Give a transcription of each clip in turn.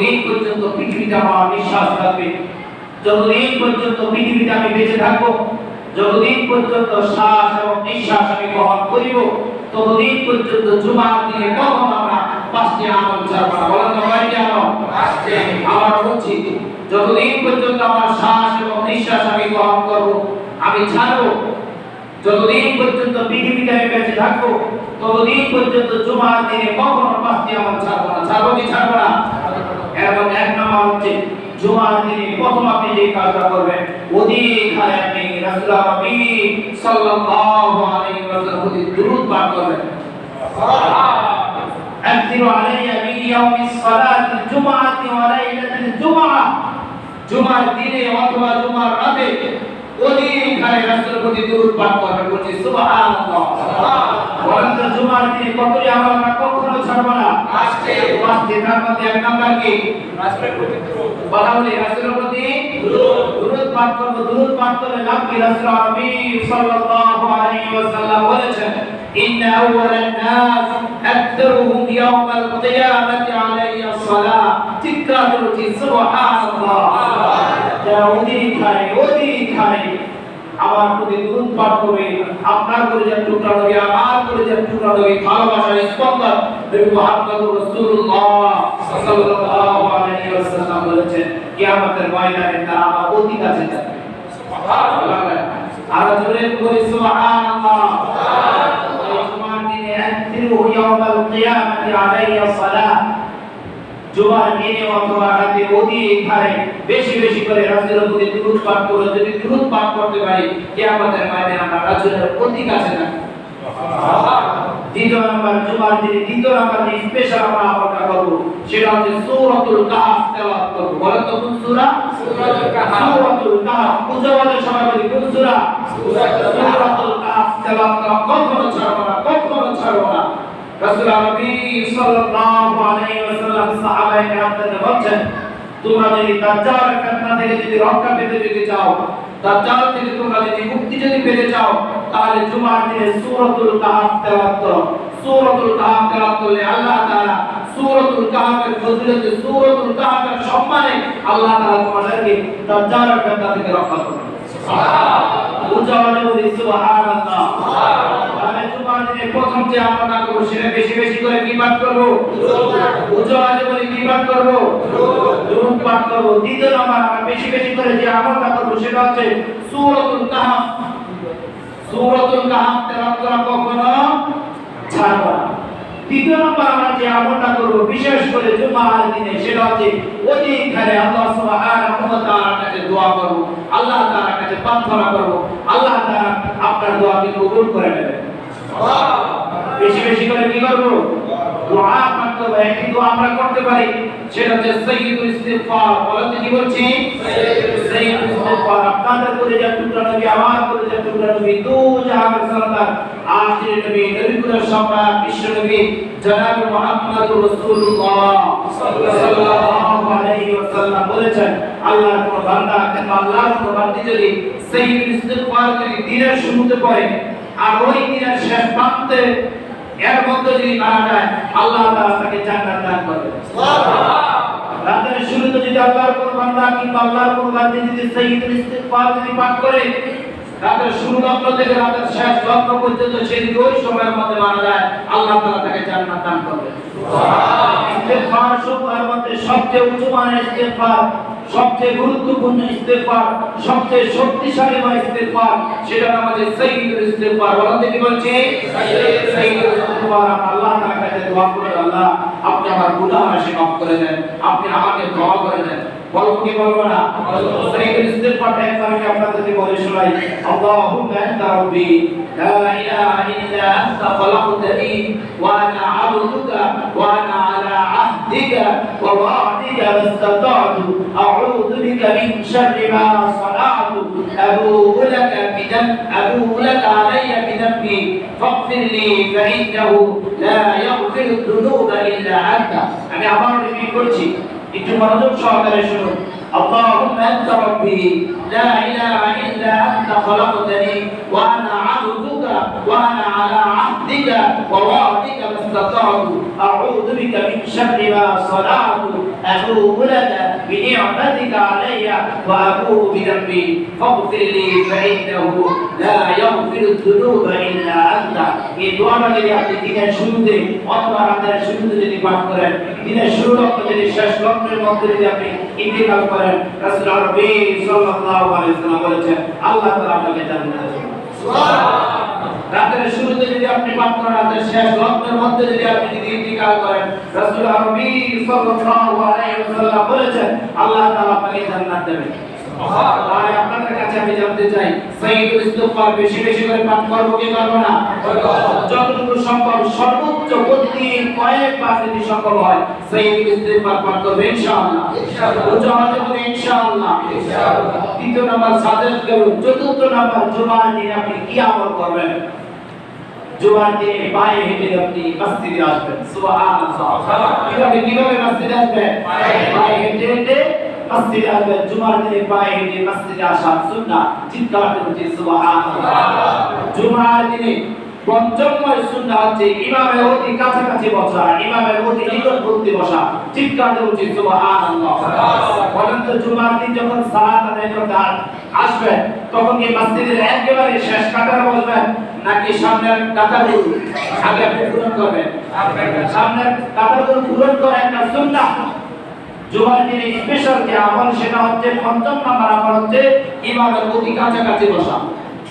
যতদিন পর্যন্ত পৃথিবীতে আমার নিঃশ্বাস থাকবে, যতদিন পর্যন্ত পৃথিবীতে আমি বেঁচে থাকব, যতদিন পর্যন্ত শ্বাস এবং নিঃশ্বাস আমি গ্রহণ করিব, ততদিন পর্যন্ত জুমার দিনে কখন আমরা পাঁচটি আমল ছাড়বো? না বলেন তো কয়টি আমল? আমার উচিত, যতদিন পর্যন্ত আমার শ্বাস এবং নিঃশ্বাস আমি গ্রহণ করব, আমি ছাড়বো, যতদিন পর্যন্ত পৃথিবীতে আমি বেঁচে থাকব, ততদিন পর্যন্ত জুমার দিনে কখনো পাঁচটি আমল ছাড়বো না। ছাড়বো কি ছাড়বো না এবং এক নম্বর হচ্ছে জুমার দিনে প্রথম আপনি যে কাজটা করবেন অধিক হারে আপনি রাসূলুল্লাহ নবী সাল্লাল্লাহু আলাইহি ওয়াসাল্লাম প্রতি দুরূদ পাঠ করবেন أكثر علي من يوم الصلاة الجمعة وليلة الجمعة জুমার দিনে অথবা জুমার রাতে অধিক হারে রাসূলের প্রতি দুরূদ পাঠ করবেন বলছি সুবহানাল্লাহ বলেন তো জুমার দিনে কতটি আমল আমরা কখনো ছাড়বো না। পাঁচটি। পাঁচটি তার মধ্যে এক নাম্বার কি? রাসূলের প্রতি বলি রাসূলের প্রতি দুরূদ পাঠ করব দুরূদ পাঠ করলে লাভ কি? রাসূল নবী সাল্লাল্লাহু আলাইহি ওয়াসাল্লাম বলেছেন ইন্না আউওয়ালান নাস আকতারুহুম ইয়াওমাল কিয়ামাতি আলাইয়া সালাহ। চিৎকার করছি সুবহানাল্লাহ। যারা খায় খায়। আমার প্রতি দুরূদ পাঠ করবে আপনার যে টুকরা নবী আমার যে টুকরা নবী ভালোবাসার স্পন্দন নবী মুহাম্মদ রাসূলুল্লাহ সাল্লাল্লাহু আলাইহি ওয়াসাল্লাম বলেছেন কিয়ামতের ময়দানে তারা আমার অতি কাছে যাবে সুবহানাল্লাহ। আর জোরে করে সুবহানাল্লাহ। এই জুমার দিনে আনতিরু ইয়াউমাল কিয়ামাতি আলাইয়া সালাহ জুমার দিনে অথবা রাতে অধিক হারে বেশি বেশি করে রাসূলের প্রতি দুরূদ পাঠ করে। যদি দুরূদ পাঠ করতে পারি কিয়ামতের ময়দানে আমরা রাসূলের অতি কাছে থাকব দ্বিতীয় নাম্বার জুমার দিনে দ্বিতীয় নাম্বার যে স্পেশাল আমরা আমলটা করব সেটা হচ্ছে সূরাতুল কাহফ তেলাওয়াত করব। বলেন তো কোন সূরা? সূরাতুল কাহফ। সূরাতুল কাহফ। মুজাওয়াদের সবাই বলি কোন সূরা? সূরাতুল কাহফ। তেলাওয়াত রাসূল নবী সাল্লাল্লাহু আলাইহি ওয়াসাল্লাম সাহাবায়ে কেরামদেরকে বলছেন তোমরা যদি দাজ্জালের ফিতনা থেকে যদি রক্ষা পেতে যদি চাও দাজ্জাল থেকে তোমরা যদি মুক্তি যদি পেতে চাও তাহলে জুমার দিনে সূরাতুল কাহফ তেলাওয়াত করো। সূরাতুল কাহফ তেলাওয়াত করলে আল্লাহ তাআলা সূরাতুল কাহফের ফজিলতে সূরাতুল কাহফের সম্মানে আল্লাহ তাআলা তোমাদেরকে দাজ্জালের ফিতনা থেকে রক্ষা করবে সুবহানাল্লাহ। বলি সুবহানাল্লাহ। দিনে প্রথম যে আমলটা করব সেটা বেশি বেশি করে কি পাঠ করব? উচ্চারণে বলি কি পাঠ করব? দুরূদ পাঠ করব। দ্বিতীয় নম্বর আমরা বেশি বেশি করে যে আমলটা করব সেটা হচ্ছে সূরাতুল কাহফ। সূরাতুল কাহফ তেলাওয়াত করা কখনো ছাড়বো না। তৃতীয় নম্বর, আমরা যে আমলটা করব বিশেষ করে জুমার দিনে, সেটা হচ্ছে অধিক হারে আল্লাহ সুবহানাহু ওয়া তাআলার কাছে দোয়া করব। আল্লাহ তাআলার কাছে প্রার্থনা করব। আল্লাহ তাআলা আপনার দোয়াকে কবুল করে নেবেন। বেশি বেশি করে কি করব? দোয়া পাঠ করব একটি আমরা করতে পারি। সেটা হচ্ছে সাইয়্যিদুল ইস্তিগফার। বলতে কি বলছি? সাইয়্যিদুল ইস্তিগফার। আপনাদের করে যা টুকরা নবী, আমার করে যা টুকরা নবী, দু জাহানের সরদার আখির নবী নবীকুলের সম্রাট, বিশ্ব নবী, জনাব মুহাম্মদুর রাসূলুল্লাহ বলেছেন, আল্লাহর কোন বান্দা কিংবা আল্লাহর কোন বান্দি যদি সাইয়্যিদুল ইস্তিগফার যদি দিনের শুরুতে পড়ে আর ওই দিনের শেষ প্রান্তে এর মধ্যে যদি মারা যায় আল্লাহ তাআলা তাকে জান্নাত দান করবে। রাতের শুরুতে যদি আল্লাহর কোন বান্দা কিংবা আল্লাহর কোন বান্দি যদি সাইয়্যিদুল ইস্তিগফার যদি পাঠ করে রাতের শুরু লগ্ন থেকে রাতের শেষ লগ্ন পর্যন্ত সে যদি ওই সময়ের মধ্যে মারা যায় আল্লাহ তাআলা তাকে জান্নাত দান করবে। ইস্তেগফার সবার মধ্যে সবচেয়ে উঁচু মানের ইস্তেগফার সবচেয়ে গুরুত্বপূর্ণ ইস্তেগফার সবচেয়ে শক্তিশালী বা ইস্তেগফার সেটা আমাদের সাইয়্যিদুল ইস্তেগফার বলেন দেখি বলছি আমরা আল্লাহ কাছে দোয়া করে আল্লাহ, আপনি আমার গুনাহ মাফ মাফ করে দেন, আপনি আমাকে দোয়া করে দেন। বলব কি বলব না? সাইয়্যিদুল ইস্তেগফার একবার আমি বলে শোনাই। আল্লাহুম্মা আনতা রাব্বি, লা ইলাহা ইল্লা আনতা খলাকতানি ওয়া আনা ওয়া আনা আলা আহদিকা ওয়া ওয়া'দিকা মাস্তাতা'তু আউযু বিকা মিন শাররি মা সানা'তু আবু'ু লাকা বিদাম আবু'ু লাকা আলাইয়া বিদামবি ফাগফির লি ফাইন্নাহু লা ইয়াগফিরু যুনুবা ইল্লা আনতা আমি আবার রিপিট করছি একটু মনোযোগ সহকারে শুনুন اللهم انت ربي لا اله الا انت خلقتني وانا عبدك وأنا على عهدك ووعدك ما استطعت أعوذ بك من شر ما صنعت أبوء لك بنعمتك علي وأبوء بذنبي فاغفر لي فإنه لا يغفر الذنوب إلا أنت এই দোয়াটা যদি আপনি দিনের শুরুতে অথবা রাতের শুরুতে যদি পাঠ করেন দিনের শুরু লক্ষ্য যদি শেষ লক্ষ্যের মধ্যে যদি আপনি ইন্তিকাল করেন রাসূল নবী সাল্লাল্লাহু আলাইহি ওয়াসাল্লাম বলেছেন আল্লাহ তাআলা আপনাকে জান্নাত দেবেন রাতের শুরুতে যদি আপনি পাঠ করেন রাতের শেষ লগ্নের মধ্যে যদি আপনি যদি ইন্তিকাল করেন রাসূল আরবি সাল্লাল্লাহু আলাইহি ওয়াসাল্লাম বলেছেন আল্লাহ তাআলা আপনাকে জান্নাত দেবেন আপনাদের কাছে আমি জানতে চাই সাইয়্যিদুল ইস্তিগফার বেশি বেশি করে পাঠ করব কি করব না? কয়েকবার যদি সম্ভব হয় সাইয়্যিদুল ইস্তিগফার পাঠ করবে ইনশাআল্লাহ। উচ্চ আওয়াজে বলি ইনশাআল্লাহ। তৃতীয় নাম্বার সাজেদ করুন চতুর্থ নাম্বার জুমার দিনে আপনি কি আমল করবেন? জুমার দিনে পায়ে হেঁটে আপনি মসজিদে আসবেন। সুবহানাল্লাহ। কীভাবে কীভাবে মসজিদে আসবেন? পায়ে হেঁটে। হেঁটে মসজিদে আসবেন। জুমার দিনে পায়ে হেঁটে মসজিদে আসা সুন্নাহ। চিৎকার করে সুবহানাল্লাহ। জুমার দিনে সুন্নাহ হচ্ছে ইমামের অতি কাছাকাছি বসা, ইমামের অতি নিকটবর্তী বসা, চিৎকার করে উচিত তো জুমার দিন যখন আদায় করতে তখন কি একেবারে শেষ বসবেন, নাকি সামনের আগে আপনি পূরণ করবেন? সামনের পূরণ একটা সুন্নাহ জুমার দিনে স্পেশাল যে আমল, সেটা হচ্ছে পঞ্চম নাম্বার আমল হচ্ছে ইমামের অতি কাছাকাছি বসা।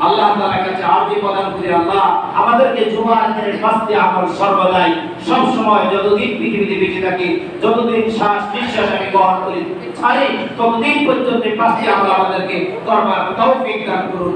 আল্লাহ আমাদেরকে জুমার সর্বদাই সব সময় যতদিন পৃথিবীতে বেঁচে থাকি, যতদিন শ্বাস নিঃশ্বাস আমি গ্রহণ করি, ছাড়ি ততদিন পর্যন্ত পাঁচটি আমল আমাদেরকে করবার তৌফিক দান করুন।